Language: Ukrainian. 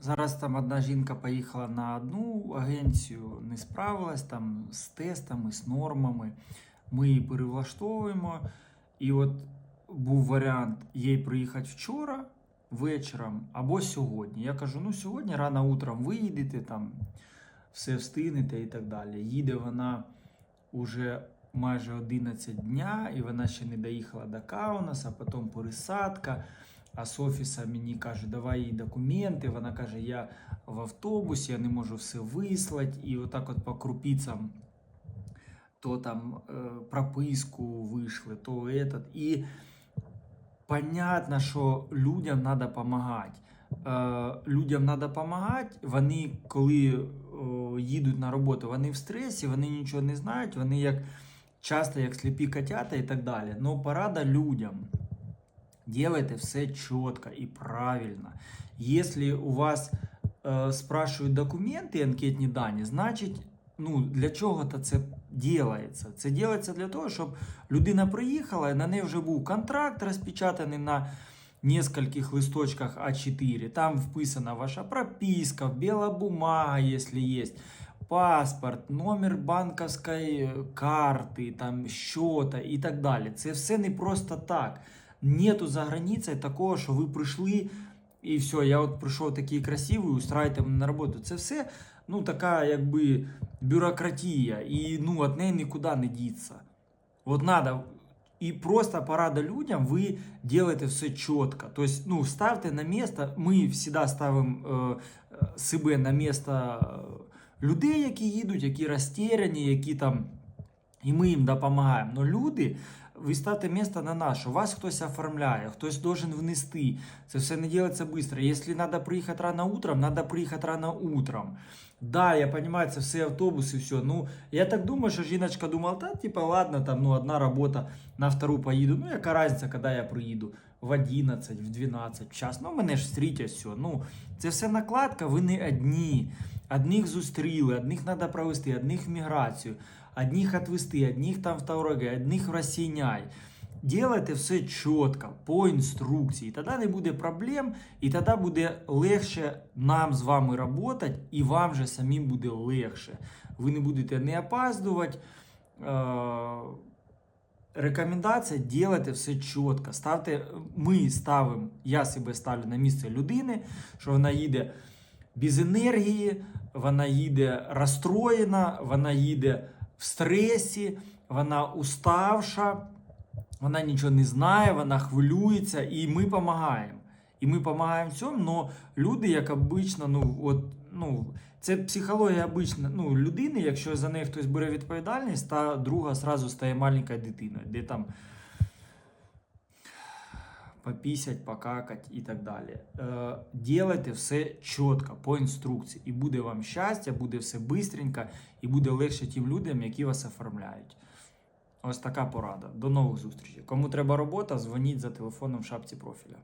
Зараз там одна жінка поїхала на одну агенцію, не справилась там з тестами, з нормами. Ми її перевлаштовуємо. І от був варіант їй приїхати вчора вечором або сьогодні. Я кажу: ну сьогодні рано утром виїдете, там все встигнете і так далі. Їде вона уже майже 11 дня, і вона ще не доїхала до Каунаса, потім пересадка. А з офіса мені каже, давай їй документи. Вона каже, я в автобусі, я не можу все вислати. І отак от по крупицям то там е, прописку вийшли, то этот. І понятно, що людям треба допомагати. Е, людям треба допомагати. Вони, коли о, їдуть на роботу, вони в стресі, вони нічого не знають, вони як часто як сліпі котята і так далі. Но порада людям. Делайте все чітко і правильно. Якщо у вас е, спрашують документи, анкетні дані, значить, ну, для чого то це ділається? Це ділається для того, щоб людина приїхала, на неї вже був контракт розпечатаний на нескольких листочках А4. Там вписана ваша прописка, біла бумага, якщо є. Паспорт, номер банковської карти, там счета і так далі. Це все не просто так. Нету за границею такого, що ви прийшли і все, я от прийшов такий красивий, устраивайте мене на роботу. Це все ну, така якби бюрократія, і ну, від неї нікуди не діться. От надо. І просто порада людям, ви робите все чітко. Тобто, ну, ставте на місце, ми завжди ставимо е, себе на місце е, людей, які їдуть, які розтеряні, які там, і ми їм допомагаємо. Но люди, ви ставте місце на наше, вас хтось оформляє, хтось должен внести. Це все не робиться швидко. Якщо треба приїхати рано утром, треба приїхати рано утром. Да, я понимаю, це все автобуси, все. Ну, я так думаю, що жіночка думала, та, типа, ладно, там, ну, одна робота, на втору поїду. Ну, яка разниця, коли я приїду? В 11, в 12, в час. Ну, мене ж встрітять все. Ну, це все накладка, ви не одні. Одних зустріли, одних треба провести, одних в міграцію, одних відвести, одних там в Таураге, одних в Росіняй. Делайте все чітко, по інструкції. Тоді не буде проблем, і тоді буде легше нам з вами працювати, і вам же самим буде легше. Ви не будете не опаздувати. Е, Рекомендація делайте все чітко. Ставте, ми ставимо, я себе ставлю на місце людини, що вона їде без енергії, вона їде розстроєна, вона їде в стресі, вона уставша, вона нічого не знає, вона хвилюється, і ми допомагаємо. І ми допомагаємо в цьому, але люди, як обично, ну от, ну, це психологія обична, ну, людини, якщо за неї хтось бере відповідальність, та друга сразу стає маленькою дитиною, де там попісять, покакать і так далі. Е, Ділайте все чітко, по інструкції. І буде вам щастя, буде все бистренько, і буде легше тим людям, які вас оформляють. Ось така порада. До нових зустрічей. Кому треба робота, дзвоніть за телефоном в шапці профіля.